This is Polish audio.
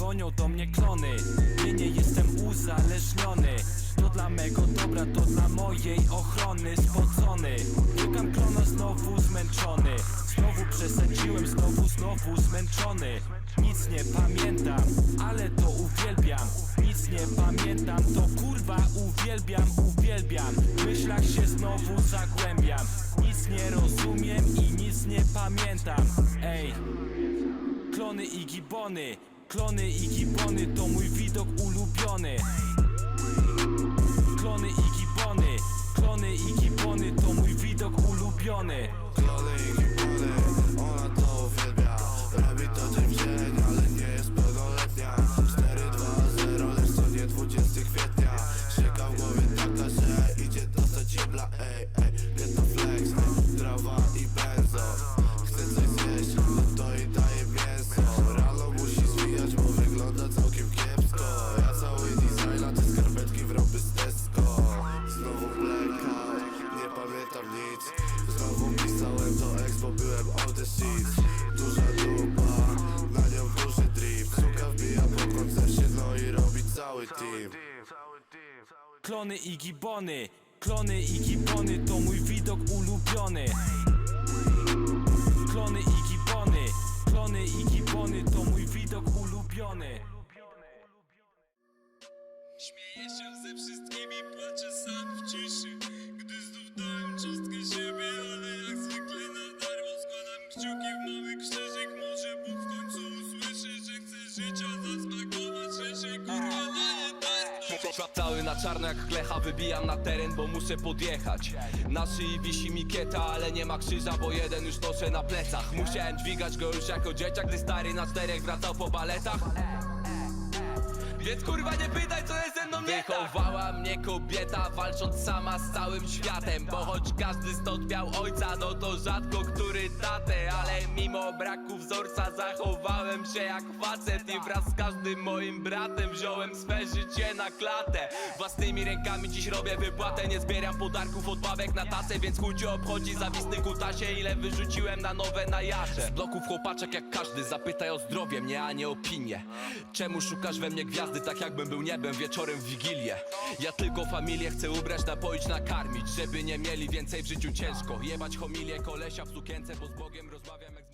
dzwonią do mnie klony. Nie, nie jestem uzależniony. To dla mego dobra, to dla mojej ochrony. Spocony, łykam klona znowu zmęczony. Znowu przesadziłem, znowu, znowu zmęczony. Nic nie pamiętam, ale to uwielbiam. Nic nie pamiętam, to kurwa uwielbiam, uwielbiam. W myślach się znowu zagłębiam. Nic nie rozumiem i nic nie pamiętam. Ej Klony i gibony Klony i gibony to mój widok ulubiony Duża dupa, na nią duży drip. Suka wbija po koncercie, no i robi cały team. Klony i gibony Klony i gibony to mój widok ulubiony. Klony i gibony Klony i gibony to mój widok ulubiony. Śmieję się ze wszystkimi, płaczę sam w ciszy kciuki w mały krzyżyk, może Bóg w końcu usłyszy Że chcę życia zasmakować, że się kurwa daje darmo Cały na czarno jak klecha wybijam na teren, bo muszę podjechać. Na szyi wisi mikieta, ale nie ma krzyża, bo jeden już noszę na plecach. Musiałem dźwigać go już jako dzieciak, gdy stary na czterech wracał po baletach. Więc kurwa nie pytaj co jest Wychowała mnie kobieta walcząc sama z całym światem. Bo choć każdy stąd miał ojca no to rzadko który tatę. Ale mimo braku wzorca zachowałem się jak facet I wraz z każdym moim bratem wziąłem swe życie na klatę. Własnymi rękami dziś robię wypłatę Nie zbieram podarków od na tacę Więc chuj cię obchodzi zawisny kutasie Ile wyrzuciłem na nowe na jasze Z bloków chłopaczek jak każdy zapytaj o zdrowie mnie, a nie opinię Czemu szukasz we mnie gwiazdy tak jakbym był niebem wieczorem w Wigilię? Ja tylko familię chcę ubrać, napoić, nakarmić Żeby nie mieli więcej w życiu ciężko. Jebać homilię kolesia w sukience, bo z Bogiem rozmawiam jak z